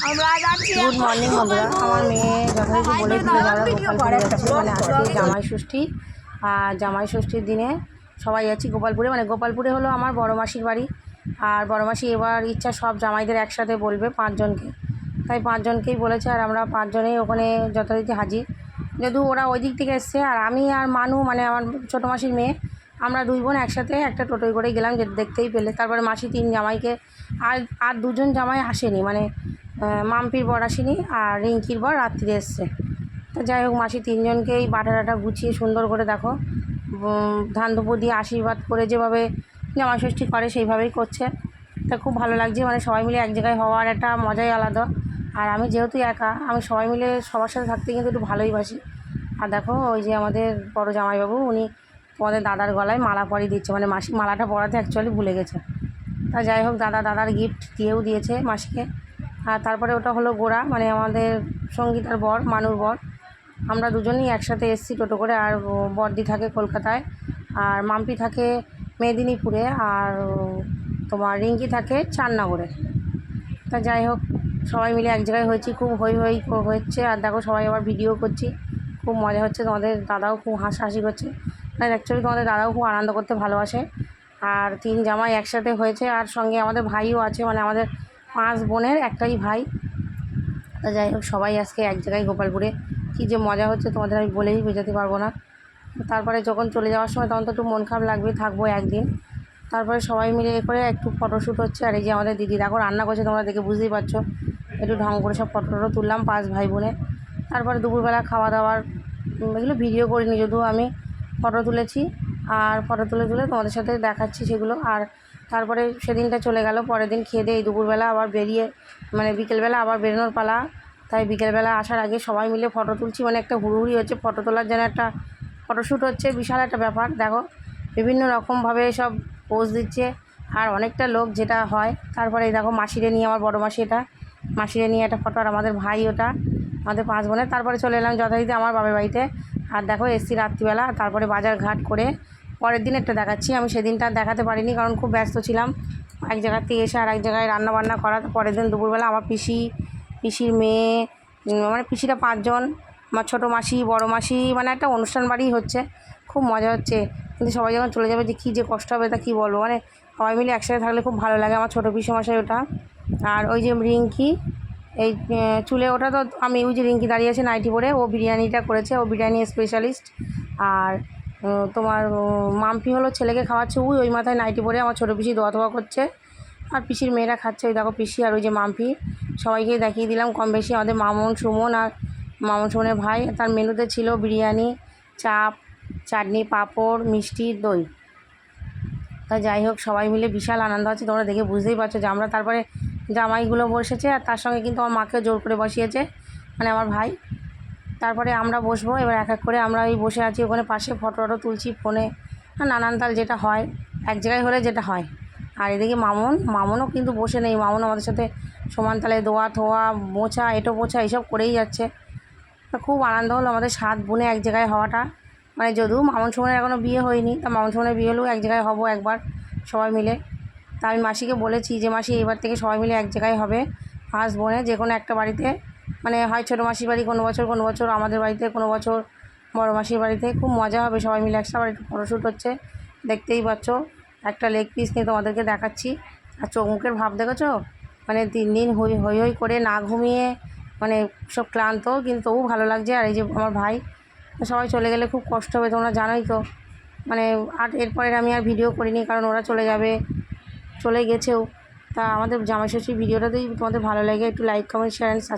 Good morning বন্ধুরা। আমার মেয়ে যথারীতি বলে দিল দাদা গোপালপুরে যাচ্ছি। মানে আজকে জামাই ষষ্ঠী আর জামাই ষষ্ঠীর দিনে সবাই যাচ্ছি গোপালপুরে। মানে গোপালপুরে হলো আমার বড় মাসির বাড়ি আর বড় মাসি এবার ইচ্ছা সব জামাইদের একসাথে বলবে পাঁচজনকে। তাই পাঁচজনকেই বলেছে আর আমরা পাঁচজনেই ওখানে যথারীতি হাজির। যেহেতু ওরা ওই দিক থেকে এসছে আর আমি আর মানু মানে আমার ছোটো মাসির মেয়ে আমরা দুই বোন একসাথে একটা টোটোয় করে গেলাম যে দেখতেই পেলে। তারপরে মাসি তিন জামাইকে আর আর দুজন জামাই আসেনি। মানে মাম্পির বর আসেনি আর রিঙ্কির বর রাত্রিরে এসছে। তো যাই হোক, মাসি তিনজনকেই বাটা টাটা গুছিয়ে সুন্দর করে দেখো ধান দুপুর দিয়ে আশীর্বাদ করে যেভাবে জামাই ষষ্ঠী করে সেইভাবেই করছে। তা খুব ভালো লাগছে মানে সবাই মিলে এক জায়গায় হওয়ার একটা মজাই আলাদা। আর আমি যেহেতু একা, আমি সবাই মিলে সবার সাথে থাকতে কিন্তু একটু ভালোই বাসি। আর দেখো, ওই যে আমাদের বড় জামাইবাবু, উনি তোমাদের দাদার গলায় মালা পরিয়ে দিচ্ছে মানে মাসি, মালাটা পরাতে অ্যাকচুয়ালি ভুলে গেছে। তা যাই হোক, দাদা দাদার গিফট দিয়েও দিয়েছে মাসিকে। আর তারপরে ওটা হলো গোড়া মানে আমাদের সঙ্গীতার বর, মানুর বর। আমরা দুজনেই একসাথে এসেছি টোটো করে, আর বর্দি থাকে কলকাতায়, আর মাম্পি থাকে মেদিনীপুরে, আর তোমার রিঙ্কি থাকে চান্নাগরে তা যাই হোক, সবাই মিলে এক জায়গায় হয়েছি, খুব হই হই হচ্ছে। আর দেখো সবাই আবার ভিডিও করছি, খুব মজা হচ্ছে। তোমাদের দাদাও খুব হাসাহাসি করছে। আর অ্যাকচুয়ালি তোমাদের দাদাও খুব আনন্দ করতে ভালোবাসে। আর তিন জামাই একসাথে হয়েছে, আর সঙ্গে আমাদের ভাইও আছে মানে আমাদের পাঁচ বোনের একটাই ভাই। তা যাই হোক, সবাই আজকে এক জায়গায় গোপালপুরে। কী যে মজা হচ্ছে তোমাদের আমি বলেই বোঝাতে পারব না। তারপরে যখন চলে যাওয়ার সময় তখন তো একটু মন খারাপ লাগবে, থাকব একদিন। তারপরে সবাই মিলে এ করে একটু ফটোশ্যুট হচ্ছে। আর এই যে আমাদের দিদি, দেখো রান্না করছে তোমরা দেখে বুঝতেই পারছ। একটু ঢং করে সব ফটো টটো তুললাম পাঁচ ভাই বোনে। তারপরে দুপুরবেলা খাওয়া দাওয়ার এগুলো ভিডিও করিনি, যদিও আমি ফটো তুলেছি। আর ফটো তুলে তুলে তোমাদের সাথে দেখাচ্ছি সেগুলো। আর তারপরে সেদিনটা চলে গেল, পরের দিন খেয়ে দিয়ে এই দুপুরবেলা আবার বেরিয়ে মানে বিকেলবেলা আবার বেরোনোর পালা। তাই বিকেলবেলা আসার আগে সবাই মিলে ফটো তুলছি মানে একটা হুড়ুহুড়ি হচ্ছে ফটো তোলার জন্য একটা ফটোশ্যুট হচ্ছে, বিশাল একটা ব্যাপার। দেখো, বিভিন্ন রকমভাবে সব পোজ দিচ্ছে, আর অনেকটা লোক যেটা হয়। তারপরে দেখো মাসিরে নিয়ে, আমার বড় মাসি এটা, মাসিরে নিয়ে একটা ফটো আর আমাদের ভাই ওটা, আমাদের পাঁচ বোনের। তারপরে চলে এলাম যথারীতি আমার বাবার বাড়িতে। আর দেখো, এসছি রাত্রিবেলা, তারপরে বাজার ঘাট করে পরের দিন একটা দেখাচ্ছি। আমি সেদিনটা দেখাতে পারিনি কারণ খুব ব্যস্ত ছিলাম। এক জায়গার থেকে এসে আর এক জায়গায় রান্নাবান্না করা। পরের দিন দুপুরবেলা আমার পিসি, পিসির মেয়ে মানে পিসিরা পাঁচজন। আমার ছোটো মাসি, বড় মাসি মানে একটা অনুষ্ঠান বাড়ি হচ্ছে। খুব মজা হচ্ছে। কিন্তু সবাই যখন চলে যাবে যে কী যে কষ্ট হবে তা কী বলব? মানে সবাই মিলে একসাথে থাকলে খুব ভালো লাগে। আমার ছোটো পিসি মশাই ওটা। আর ওই যে রিঙ্কি, এই চুলে ওটা তো আমি ওই যে রিঙ্কি দাঁড়িয়ে আছে নাইটি পরে। ও বিরিয়ানিটা করেছে। ও বিরিয়ানি স্পেশালিস্ট আর তোমার মাম্পি হলো ছেলেকে খাওয়াচ্ছে, উই, ওই মাথায় নাইটি পরে আমার ছোটো পিসি দোয়া ধোয়া করছে। আর পিসির মেয়েরা খাচ্ছে, ওই দেখো পিসি আর ওই যে মাম্পি। সবাইকে দেখিয়ে দিলাম কম বেশি, আমাদের মামন, সুমন আর মামন, সুমনের ভাই। তার মেনুতে ছিল বিরিয়ানি, চাপ, চাটনি, পাঁপড়, মিষ্টি, দই। তা যাই হোক, সবাই মিলে বিশাল আনন্দ আছে তোমরা দেখে বুঝতেই পারছ যে আমরা তারপরে জামাইগুলো বসেছে, আর তার সঙ্গে কিন্তু আমার মাকে জোর করে বসিয়েছে মানে আমার ভাই। তারপরে আমরা বসবো, এবার এক এক করে আমরা ওই বসে আছি ওখানে পাশে ফটো টটো তুলছি ফোনে নানান তাল যেটা হয়, এক জায়গায় হলে যেটা হয়। আর এদিকে মামন, মামনও কিন্তু বসে নেই। মামন আমাদের সাথে সমান তালে দোয়া থোয়া, মোছা, এটো মোছা এইসব করেই যাচ্ছে। খুব আনন্দ হলো আমাদের সাত বোনে এক জায়গায় হওয়াটা। মানে যদিও মামন সুমনের এখনও বিয়ে হয়নি, তা মামন সুমনের বিয়ে হলেও এক জায়গায় হব একবার সবাই মিলে। তা আমি মাসিকে বলেছি যে, মাসি এবার থেকে সবাই মিলে এক জায়গায় হবে। পাঁচ বোনে যে কোনো একটা বাড়িতে মানে হয় ছোটো মাসির বাড়ি কোনো বছর কোনো বছর আমাদের বাড়িতে, কোনো বছর বড় মাসির বাড়িতে। খুব মজা হবে, সবাই মিলে একসাথে বাড়িতে ফটোশ্যুট হচ্ছে। দেখতেই পাচ্ছ, একটা লেগ পিস নিয়ে তোমাদেরকে দেখাচ্ছি। আর চোখ মুখের ভাব দেখেছ? মানে তিন দিন হই হই হই করে না ঘুমিয়ে মানে সব ক্লান্ত, কিন্তু তবু ভালো লাগছে। আর এই যে আমার ভাই, সবাই চলে গেলে খুব কষ্ট হবে, তোমরা জানোই তো। মানে আর এরপরে আমি আর ভিডিও করিনি, কারণ ওরা চলে যাবে, চলে গেছেও। তা আমাদের জামাই ভিডিওটাতেই তোমাদের ভালো লাগে, একটু লাইক কমেন্ট শেয়ার অ্যান্ড